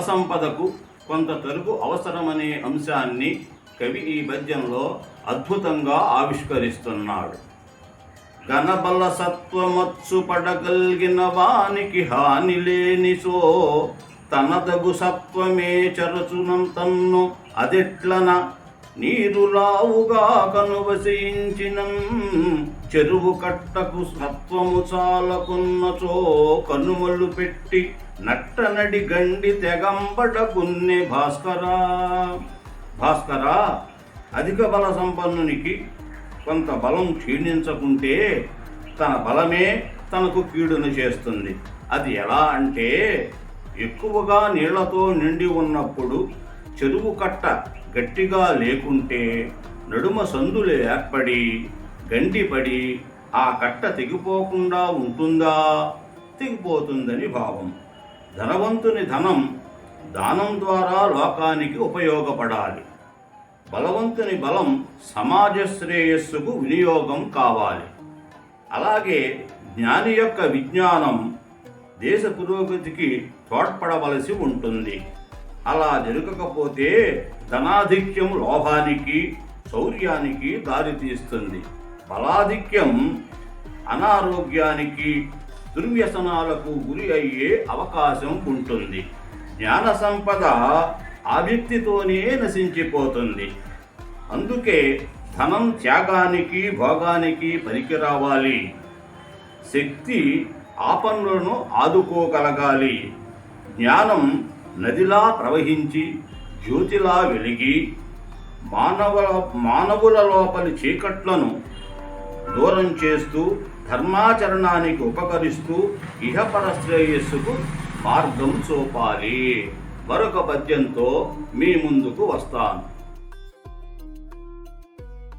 సంపదకు కొంత తరుగు అవసరమనే అంశాన్ని కవి ఈ పద్యంలో అద్భుతంగా ఆవిష్కరిస్తున్నాడు. ఘనబల సత్వమత్సు పడగలిగిన వానికి హాని లేని సో తనదగు సత్వమే చరచునంతన్ను అదెట్లన నీరు రావుగా కనువసించిన చెరువు కట్టకు సత్వము చాలకున్నచో కనుమలు పెట్టి నట్టనడి గండి తెగంబడ కొన్ని భాస్కరా. భాస్కరా అధిక బల సంపన్నునికి కొంత బలం క్షీణించకుంటే తన బలమే తనకు కీడును చేస్తుంది. అది ఎలా అంటే ఎక్కువగా నీళ్ళతో నిండి ఉన్నప్పుడు చెరువు కట్ట గట్టిగా లేకుంటే నడుమ సందులు ఏర్పడి గండిపడి ఆ కట్ట తెగిపోకుండా ఉంటుందా? తెగిపోతుందని భావం. ధనవంతుని ధనం దానం ద్వారా లోకానికి ఉపయోగపడాలి. బలవంతుని బలం సమాజ శ్రేయస్సుకు వినియోగం కావాలి. అలాగే జ్ఞాని యొక్క విజ్ఞానం దేశ పురోగతికి తోడ్పడవలసి ఉంటుంది. అలా జరగకపోతే ధనాధిక్యం లోభానికి శౌర్యానికి దారితీస్తుంది. బలాధిక్యం అనారోగ్యానికి దుర్వ్యసనాలకు గురి అయ్యే అవకాశం ఉంటుంది. జ్ఞాన సంపద ఆ వ్యక్తితోనే నశించిపోతుంది. అందుకే ధనం త్యాగానికి భోగానికి పనికిరావాలి శక్తి ఆపన్నులను ఆదుకోగలగాలి. జ్ఞానం నదిలా ప్రవహించి జ్యోతిలా వెలిగి మానవుల మానవుల లోపలి చీకట్లను దూరం చేస్తూ ధర్మాచరణానికి ఉపకరిస్తూ ఇహపర శ్రేయస్సుకు మార్గం చూపాలి. మరొక పద్యంతో మీ ముందుకు వస్తాను.